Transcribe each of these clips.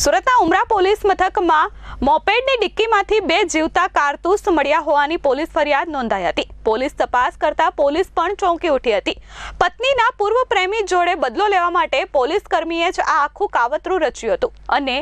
સુરતના ઉમરા પોલીસ મથકમાં મોપેડની ડિક્કીમાંથી બે જીવતા કારતૂસ મળ્યા હોવાની પોલીસ ફરિયાદ નોંધાઈ હતી. પોલીસ તપાસ કરતા પોલીસ પણ ચોંકી ઉઠી હતી. પત્નીના પૂર્વ પ્રેમી જોડે બદલો લેવા માટે પોલીસ કર્મીએ જ આ આખું કાવતરું રચ્યું હતું અને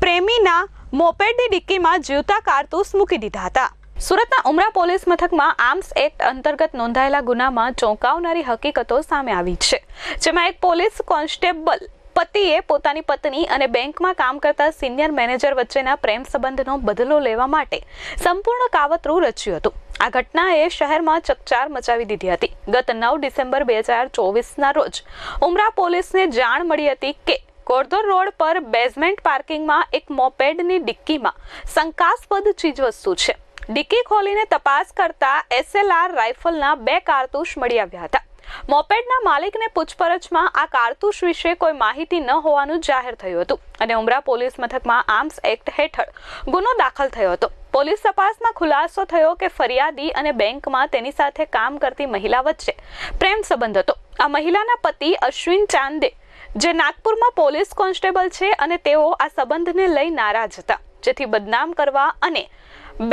પ્રેમીના મોપેડની ડિક્કીમાં જીવતા કારતૂસ મૂકી દીધા હતા. સુરતના ઉમરા પોલીસ મથકમાં આર્મ્સ એક્ટ અંતર્ગત નોંધાયેલા ગુનામાં ચોંકાવનારી હકીકતો સામે આવી છે. જેમાં એક પોલીસ કોન્સ્ટેબલ પતિએ પોતાની પત્ની અને બેંકમાં કામ કરતા સિનિયર મેનેજર વચ્ચેના પ્રેમ સંબંધનો બદલો લેવા માટે સંપૂર્ણ કાવતરું રચ્યું હતું. આ ઘટનાએ શહેરમાં ચકચાર મચાવી દીધી હતી. ગત નવ ડિસેમ્બર બે હજાર ચોવીસના રોજ ઉમરા પોલીસને જાણ મળી હતી કે કોરધોર રોડ પર બેઝમેન્ટ પાર્કિંગમાં એક મોપેડની ડિક્કીમાં શંકાસ્પદ ચીજવસ્તુ છે. ડિક્કી ખોલીને તપાસ કરતા એસએલઆર રાઇફલના બે કારતૂસ મળી આવ્યા હતા. મોપેડના માલિકને પૂછપરછમાં આ કારતૂસ વિશે કોઈ માહિતી ન હોવાનું જાહેર થયું હતું અને ઉમરા પોલીસ મથકમાં આર્મ્સ એક્ટ હેઠળ ગુનો દાખલ થયો હતો. પોલીસ તપાસમાં ખુલાસો થયો કે ફરિયાદી અને બેંકમાં તેની સાથે કામ કરતી મહિલા વચ્ચે પ્રેમ સંબંધ હતો. આ મહિલાના પતિ અશ્વિન ચાંદે, જે નાગપુરમાં પોલીસ કોન્સ્ટેબલ છે અને તેઓ આ સંબંધને લઈ નારાજ હતા, જેથી બદનામ કરવા અને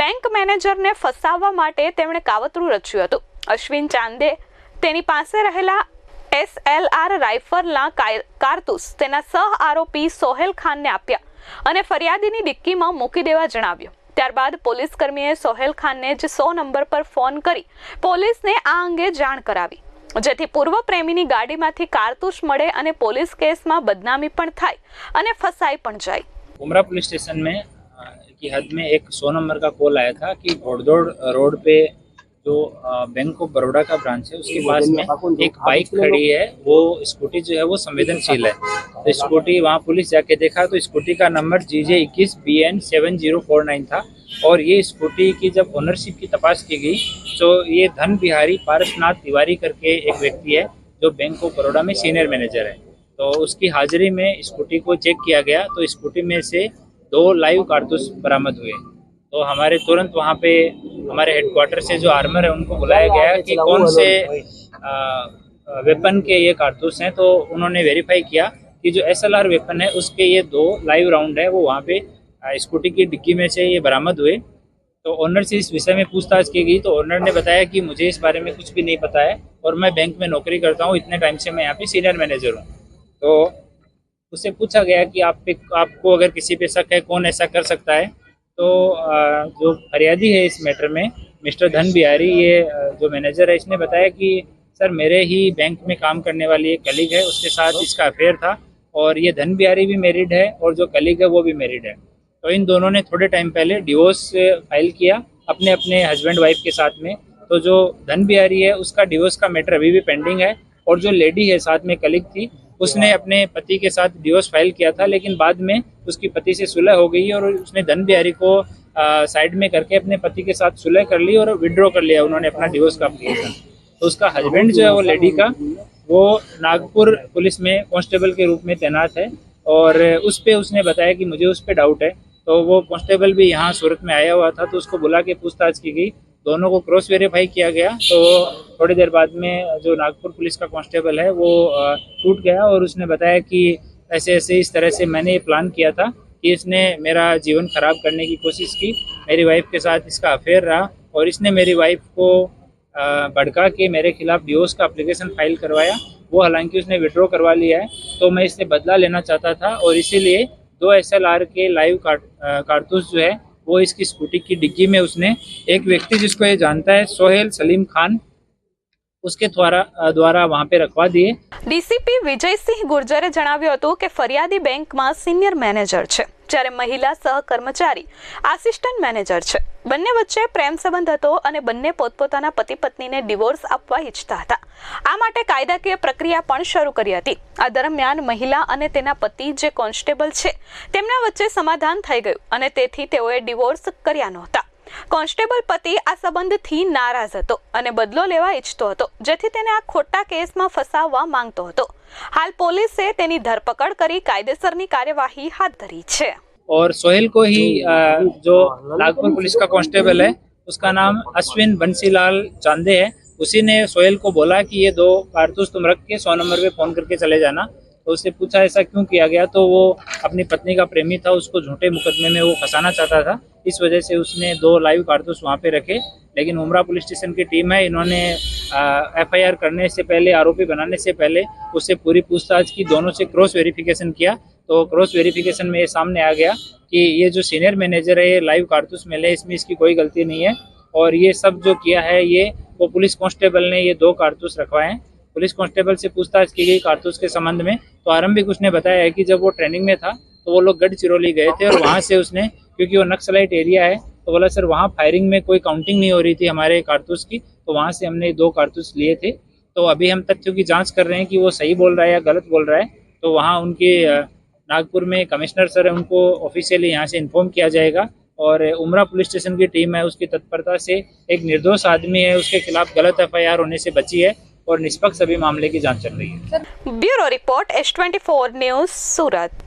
બેંક મેનેજરને ફસાવવા માટે તેમણે કાવતરું રચ્યું હતું. અશ્વિન ચાંદે તેની પાસે રહેલા એસએલઆર રાઇફલના કાય- કારતૂસ તેના સહ આરોપી સોહેલ ખાનને આપ્યા અને ફરિયાદીની ડિક્કીમાં મૂકી દેવા જણાવ્યું ત્યારબાદ પોલીસ કર્મીએ સોહેલ ખાનને જ સો નંબર પર ફોન કરી પોલીસને આ અંગે જાણ કરાવી જેથી પૂર્વ પ્રેમીની ગાડીમાંથી કારતૂસ મળે અને પોલીસ કેસમાં બદનામી પણ થાય અને ફસાઈ પણ જાય उमरा पुलिस स्टेशन में अ, की हद में एक सौ नंबर का कॉल आया था कि घोड़दौड़ रोड पे जो बैंक ऑफ़ बड़ौदा का ब्रांच है उसके पास में एक बाइक खड़ी है वो स्कूटी जो है वो संवेदनशील है। तो स्कूटी वहाँ पुलिस जाके देखा तो स्कूटी का नंबर जी जे इक्कीस B N seven zero four nine था। और ये स्कूटी की जब ओनरशिप की तपास की गई तो ये धन बिहारी पारसनाथ तिवारी करके एक व्यक्ति है जो बैंक ऑफ़ बड़ौदा में सीनियर मैनेजर है। तो उसकी हाजिरी में स्कूटी को चेक किया गया तो स्कूटी में से दो लाइव कारतूस बरामद हुए। तो हमारे तुरंत वहाँ पे हमारे हेडक्वार्टर से जो आर्मर है उनको बुलाया गया कि कौन से वेपन के ये कारतूस हैं। तो उन्होंने वेरीफाई किया कि जो एसएलआर वेपन है उसके ये दो लाइव राउंड है। वो वहाँ पे स्कूटी की डिग्गी में से ये बरामद हुए। तो ऑनर से इस विषय में पूछताछ की गई। तो ऑनर ने बताया कि मुझे इस बारे में कुछ भी नहीं पता है और मैं बैंक में नौकरी करता हूँ। इतने टाइम से मैं यहाँ पे सीनियर मैनेजर हूँ। तो उससे पूछा गया कि आप पे आपको अगर किसी पे शक है कौन ऐसा कर सकता है? तो जो फरियादी है इस मैटर में, मिस्टर धन बिहारी, ये जो मैनेजर है, इसने बताया कि, सर, मेरे ही बैंक में काम करने वाली एक कलीग है, उसके साथ इसका अफेयर था, और ये धन बिहारी भी मेरिड है, और जो कलीग है, वो भी मेरिड है। तो इन दोनों ने थोड़े टाइम पहले डिवोर्स फ़ाइल किया अपने अपने हस्बैंड वाइफ के साथ में। तो जो धन बिहारी है, उसका डिवोर्स का मैटर अभी भी पेंडिंग है, और जो लेडी है, साथ में कलीग थी उसने अपने पति के साथ डिवोर्स फ़ाइल किया था, लेकिन बाद में उसकी पति से सुलह हो गई और उसने धन बिहारी को साइड में करके अपने पति के साथ सुलह कर ली और विड्रॉ कर लिया, उन्होंने अपना डिवोर्स का एप्लीकेशन तो उसका हस्बैंड जो है वो लेडी का, वो नागपुर पुलिस में कॉन्स्टेबल के रूप में तैनात है और उस पर उसने बताया कि मुझे उस पर डाउट है। तो वो कांस्टेबल भी यहाँ सूरत में आया हुआ था तो उसको बुला के पूछताछ की गई। दोनों को क्रॉस वेरीफाई किया गया तो थोड़ी देर बाद में जो नागपुर पुलिस का कांस्टेबल है, वो टूट गया और उसने बताया कि ऐसे ऐसे इस तरह से मैंने ये प्लान किया था कि इसने मेरा जीवन खराब करने की कोशिश की, मेरी वाइफ के साथ इसका अफेयर रहा और इसने मेरी वाइफ को भड़का के मेरे खिलाफ डिवोर्स का अप्लीकेशन फ़ाइल करवाया। वो हालाँकि उसने विड्रॉ करवा लिया है तो मैं इससे बदला लेना चाहता था और इसीलिए दो एस के लाइव कार, अ, कारतूस जो है वो इसकी स्कूटी की डिग्गी में उसने एक व्यक्ति जिसको ये जानता है सोहेल सलीम खान उसके द्वारा अ, द्वारा वहाँ पे रखवा दिए ડીસીપી વિજયસિંહ ગુર્જરે જણાવ્યું હતું કે ફરિયાદી બેંકમાં સિનિયર મેનેજર છે જ્યારે મહિલા સહકર્મચારી આસિસ્ટન્ટ મેનેજર છે. બંને વચ્ચે પ્રેમ સંબંધ હતો અને બંને પોતપોતાના પતિ પત્નીને ડિવોર્સ આપવા ઈચ્છતા હતા. આ માટે કાયદાકીય પ્રક્રિયા પણ શરૂ કરી હતી. આ દરમિયાન મહિલા અને તેના પતિ જે કોન્સ્ટેબલ છે, તેમના વચ્ચે સમાધાન થઈ ગયું અને તેથી તેઓએ ડિવોર્સ કર્યા નહોતા. કોન્સ્ટેબલ પતિ આ સંબંધથી નારાજ હતો અને બદલો લેવા ઈચ્છતો હતો જેથી તેને આ ખોટા કેસમાં ફસાવવા માંગતો હતો હાલ પોલીસે તેની ધરપકડ કરી કાયદેસરની કાર્યવાહી હાથ ધરી છે और सोहेल को ही अ, जो नागपुर पुलिस का कांस्टेबल है उसका नाम अश्विन बंसीलाल चांदे है उसी ने सोहेल को बोला कि ये दो कारतूस तुम रख के सौ नंबर पे फोन करके चले जाना तो उससे पूछा, ऐसा क्यों किया गया? तो वो अपनी पत्नी का प्रेमी था, उसको झूठे मुकदमे में वो फंसाना चाहता था। इस वजह से उसने दो लाइव कारतूस वहाँ पे रखे, लेकिन उमरा पुलिस स्टेशन की टीम है, इन्होंने एफआईआर करने से पहले, आरोपी बनाने से पहले, उससे पूरी पूछताछ की, दोनों से क्रॉस वेरिफिकेशन किया। तो क्रॉस वेरिफिकेशन में ये सामने आ गया कि ये जो सीनियर मैनेजर है, ये लाइव कारतूस मिले इसमें इसकी कोई गलती नहीं है। और ये सब जो किया है, ये वो पुलिस कांस्टेबल ने ये दो कारतूस रखवाए हैं। पुलिस कांस्टेबल से पूछताछ की गई कारतूस के संबंध में तो आरंभिक उसने बताया है कि जब वो ट्रेनिंग में था तो वो लोग गढ़ गढ़चिरौली गए थे और वहाँ से उसने, क्योंकि वो नक्सलाइट एरिया है तो बोला, सर, वहाँ फायरिंग में कोई काउंटिंग नहीं हो रही थी हमारे कारतूस की तो वहाँ से हमने दो कारतूस लिए थे। तो अभी हम तथ्यों की जाँच कर रहे हैं कि वो सही बोल रहा है या गलत बोल रहा है तो वहाँ उनके नागपुर में कमिश्नर सर है, उनको ऑफिशियली यहाँ से इन्फॉर्म किया जाएगा और उमरा पुलिस स्टेशन की टीम है, उसकी तत्परता से एक निर्दोष आदमी है, उसके खिलाफ गलत एफआईआर होने से बची है और निष्पक्ष सभी मामले की जाँच चल रही है। Bureau report, S twenty news, Surat.